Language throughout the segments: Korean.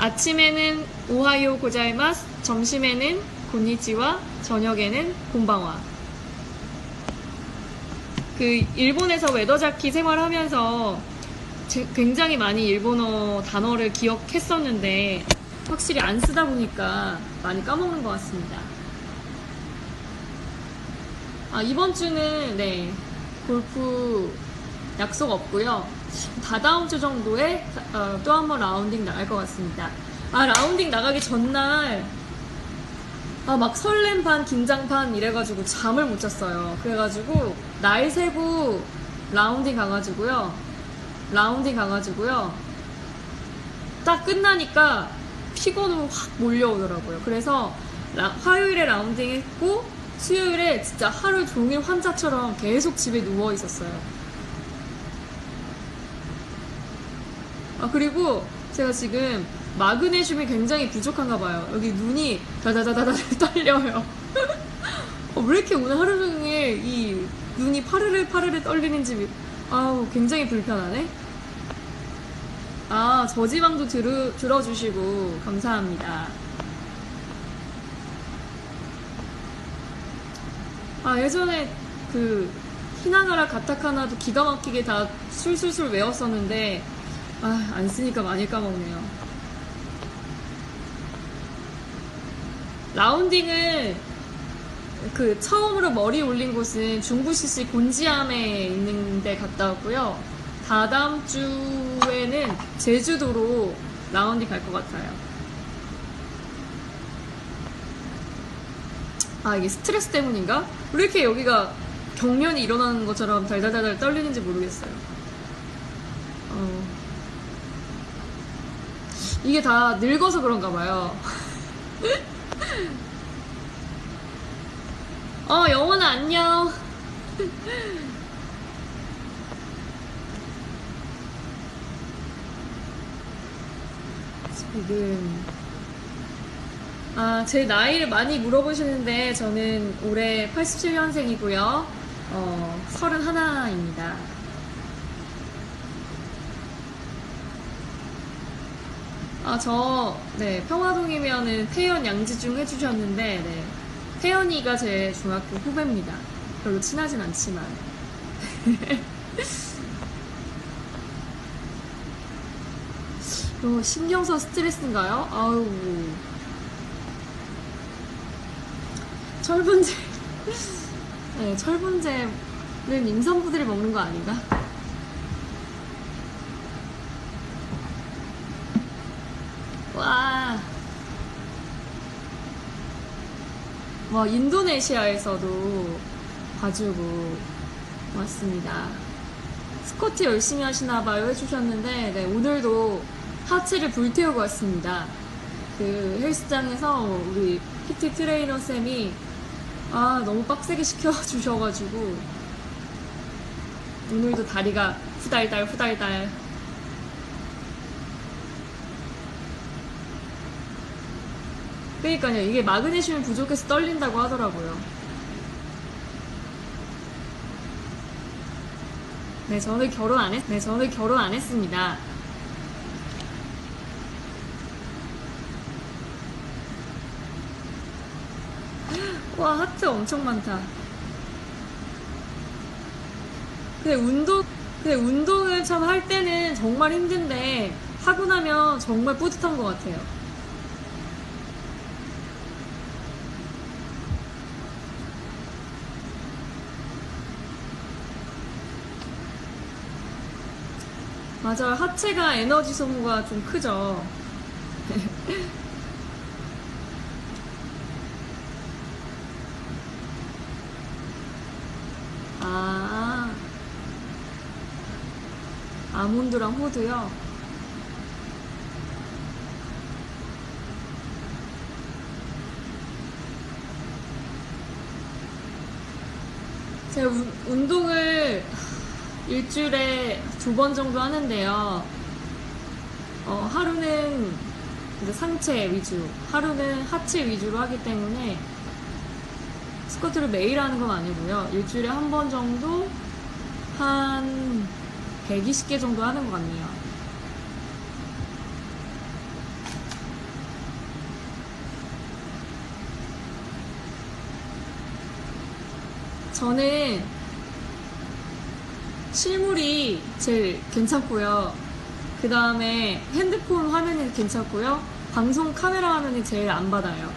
아침에는 오하요 고자이마스, 점심에는 곤니치와, 저녁에는 곤방와. 그 일본에서 웨더자키 생활하면서 제- 굉장히 많이 일본어 단어를 기억했었는데 확실히 안 쓰다 보니까 많이 까먹는 것 같습니다. 아, 이번 주는 네 골프 약속 없고요. 다다음 주 정도에 어, 또 한 번 라운딩 나갈 것 같습니다. 아 라운딩 나가기 전날 아 막 설렘 반 긴장 반 이래가지고 잠을 못 잤어요. 그래가지고 날 세고 라운딩 가가지고요. 라운딩 가가지고요. 딱 끝나니까 피곤이 확 몰려오더라고요. 그래서 라- 화요일에 라운딩 했고 수요일에 진짜 하루 종일 환자처럼 계속 집에 누워 있었어요. 아 그리고 제가 지금 마그네슘이 굉장히 부족한가 봐요. 여기 눈이 다다다다다 떨려요. 어, 왜 이렇게 오늘 하루 종일 이 눈이 파르르 파르르 떨리는지 미- 아우 굉장히 불편하네. 아 저지방도 들으, 들어주시고 감사합니다. 아 예전에 그 히나가라 가타카나도 기가 막히게 다 술술술 외웠었는데 아 안 쓰니까 많이 까먹네요. 라운딩을 그 처음으로 머리 올린 곳은 중부시시 곤지암에 있는 데 갔다 왔고요. 다다음 주에는 제주도로 라운딩 갈 것 같아요. 아 이게 스트레스 때문인가? 왜 이렇게 여기가 경련이 일어나는 것처럼 달달달달 떨리는지 모르겠어요. 어. 이게 다 늙어서 그런가 봐요. 어, 영원아, 안녕. 지금, 아, 제 나이를 많이 물어보시는데, 저는 올해 87년생이고요. 어, 31입니다. 아, 저, 네, 평화동이면은 태연 양지중 해주셨는데, 네. 태연이가 제 중학교 후배입니다. 별로 친하진 않지만. 어, 신경써 스트레스인가요? 아우. 철분제. 네, 철분제는 임산부들이 먹는 거 아닌가? 와. 뭐 인도네시아에서도 봐주고 왔습니다. 스쿼트 열심히 하시나 봐요 해주셨는데 네, 오늘도 하체를 불태우고 왔습니다. 그 헬스장에서 우리 PT 트레이너 쌤이 아 너무 빡세게 시켜주셔가지고 오늘도 다리가 후달달 후달달 그러니까요. 이게 마그네슘이 부족해서 떨린다고 하더라고요. 네 저는 결혼 안 했, 네 저는 결혼 안 했습니다. 와 하트 엄청 많다. 근데 운동 근데 운동을 참 할 때는 정말 힘든데 하고 나면 정말 뿌듯한 것 같아요 맞아요. 하체가 에너지 소모가 좀 크죠. 아, 아몬드랑 호두요? 제가 운- 운동을 일주일에 두 번 정도 하는데요. 어, 하루는 상체 위주, 하루는 하체 위주로 하기 때문에 스쿼트를 매일 하는 건 아니고요. 일주일에 한 번 정도 한 120개 정도 하는 것 같네요. 저는 실물이 제일 괜찮고요. 그 다음에 핸드폰 화면이 괜찮고요. 방송 카메라 화면이 제일 안 받아요.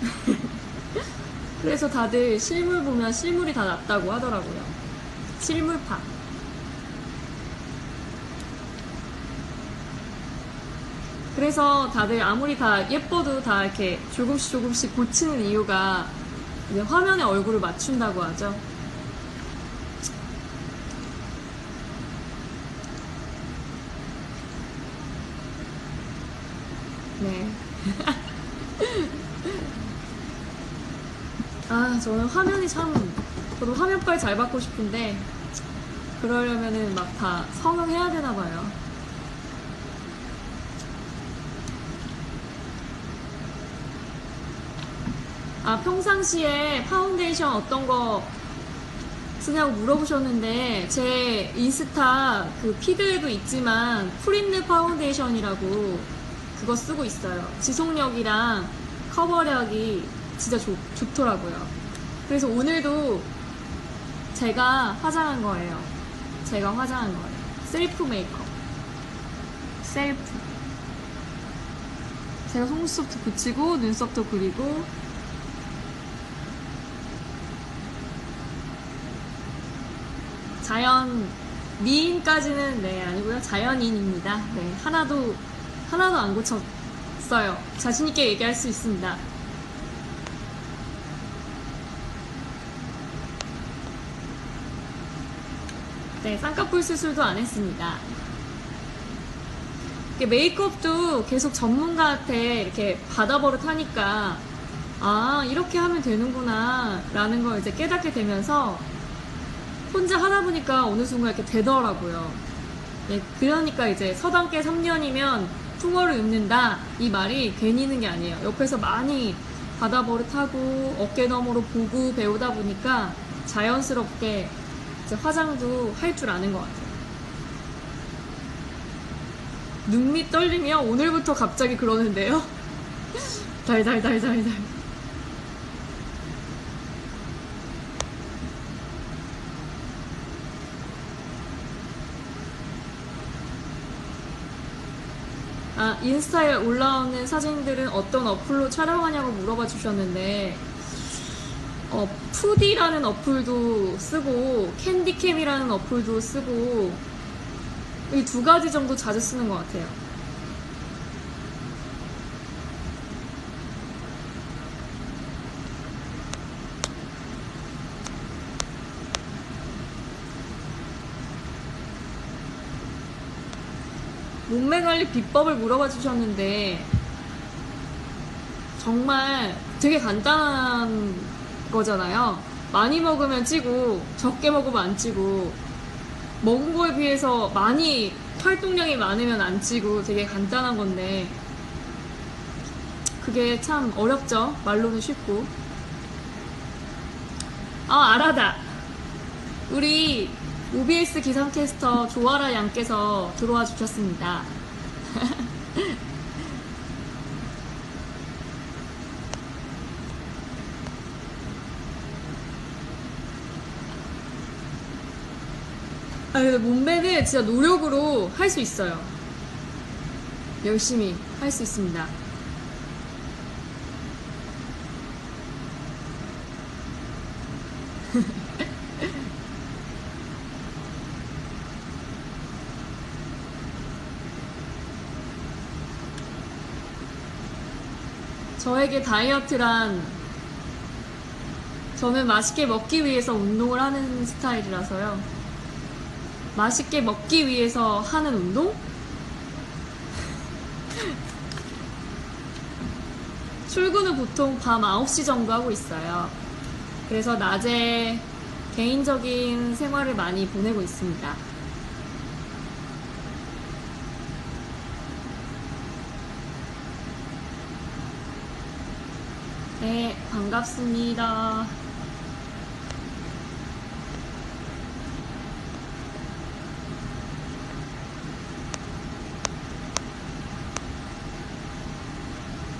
그래서 다들 실물 보면 실물이 다 낫다고 하더라고요. 실물파. 그래서 다들 아무리 다 예뻐도 다 이렇게 조금씩 조금씩 고치는 이유가 이제 화면에 얼굴을 맞춘다고 하죠. 네. 아, 저는 화면이 참, 저도 화면빨 잘 받고 싶은데, 그러려면은 막 다 성형해야 되나 봐요. 아, 평상시에 파운데이션 어떤 거 쓰냐고 물어보셨는데, 제 인스타 그 피드에도 있지만, 프린느 파운데이션이라고 그거 쓰고 있어요. 지속력이랑 커버력이 진짜 좋, 좋더라고요. 그래서 오늘도 제가 화장한 거예요. 제가 화장한 거예요. 셀프 메이크업. 셀프. 제가 속눈썹도 붙이고, 눈썹도 그리고, 자연 미인까지는 네 아니고요 자연인입니다. 네 하나도 하나도 안 고쳤어요. 자신 있게 얘기할 수 있습니다. 네 쌍꺼풀 수술도 안 했습니다. 메이크업도 계속 전문가한테 이렇게 받아버릇 하니까 아 이렇게 하면 되는구나 라는 걸 이제 깨닫게 되면서 혼자 하다 보니까 어느 순간 이렇게 되더라고요. 네, 그러니까 이제 서당계 3년이면 풍어를 읊는다 이 말이 괜히 있는 게 아니에요. 옆에서 많이 바다 버릇하고 어깨 너머로 보고 배우다 보니까 자연스럽게 화장도 할 줄 아는 것 같아요. 눈밑 떨리며 오늘부터 갑자기 그러는데요. 달달달달달. 아, 인스타에 올라오는 사진들은 어떤 어플로 촬영하냐고 물어봐 주셨는데, 어, 푸디라는 어플도 쓰고, 캔디캠이라는 어플도 쓰고, 이 두 가지 정도 자주 쓰는 것 같아요. 몸매 관리 비법을 물어봐 주셨는데 정말 되게 간단한 거잖아요. 많이 먹으면 찌고 적게 먹으면 안 찌고 먹은 거에 비해서 많이 활동량이 많으면 안 찌고 되게 간단한 건데 그게 참 어렵죠. 말로는 쉽고. 아, 알아다. 우리 OBS 기상캐스터 조아라 양께서 들어와 주셨습니다. 아, 근데 몸매는 진짜 노력으로 할 수 있어요. 열심히 할 수 있습니다. 저에게 다이어트란 저는 맛있게 먹기 위해서 운동을 하는 스타일이라서요. 맛있게 먹기 위해서 하는 운동? 출근은 보통 밤 9시 정도 하고 있어요. 그래서 낮에 개인적인 생활을 많이 보내고 있습니다. 네, 반갑습니다.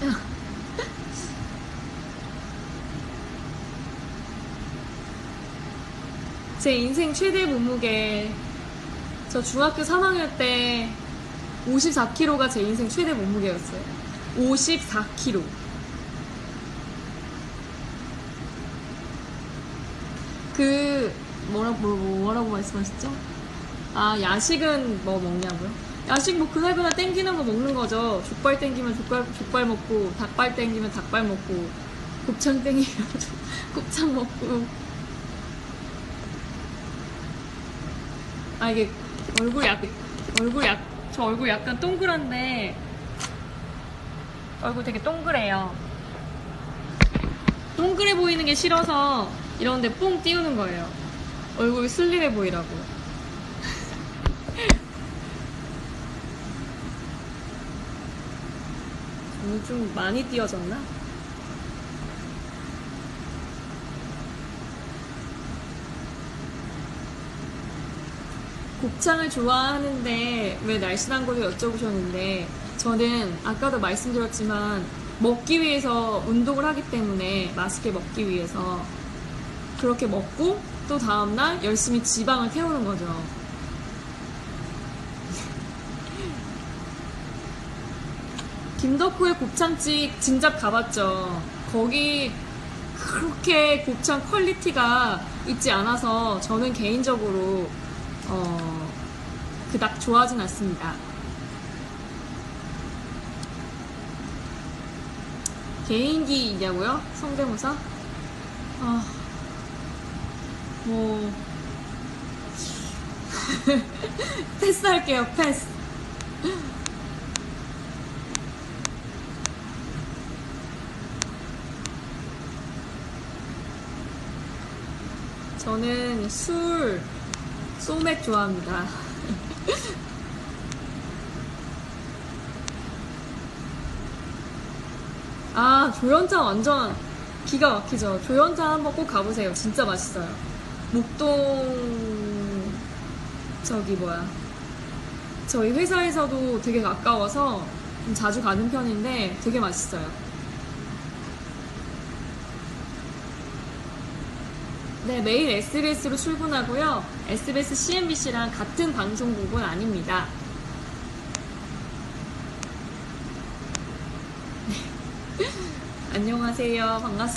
제 인생 최대 몸무게 저 중학교 3학년 때 54kg가 제 인생 최대 몸무게였어요. 54kg. 그 뭐라 뭐, 뭐라고 말씀하셨죠? 아 야식은 뭐 먹냐고요? 야식 뭐 그날 그날 땡기는 거 먹는 거죠. 족발 땡기면 족발 족발 먹고 닭발 땡기면 닭발 먹고 곱창 땡기면 곱창 먹고 아 이게 얼굴 약 얼굴 약저 얼굴 약간 동그란데 얼굴 되게 동그래요. 동그래 보이는 게 싫어서 이런데 뽕 띄우는 거예요. 얼굴이 슬림해 보이라고. 오늘 좀 많이 띄어졌나? 곱창을 좋아하는데 왜 날씬한 걸로 여쭤보셨는데 저는 아까도 말씀드렸지만 먹기 위해서 운동을 하기 때문에 맛있게 먹기 위해서 그렇게 먹고 또 다음날 열심히 지방을 태우는 거죠. 김덕후의 곱창집 진작 가봤죠. 거기 그렇게 곱창 퀄리티가 있지 않아서 저는 개인적으로 어, 그닥 좋아하진 않습니다. 개인기 있냐고요? 성대모사? 아, 뭐 패스할게요. 패스. 저는 술, 소맥 좋아합니다. 아, 조연장 완전 기가 막히죠. 조연장 한번 꼭 가보세요. 진짜 맛있어요. 목동, 저기 뭐야. 저희 회사에서도 되게 가까워서 좀 자주 가는 편인데 되게 맛있어요. 네, 매일 SBS로 출근하고요. SBS CNBC랑 같은 방송국은 아닙니다. 네. 안녕하세요. 반갑습니다.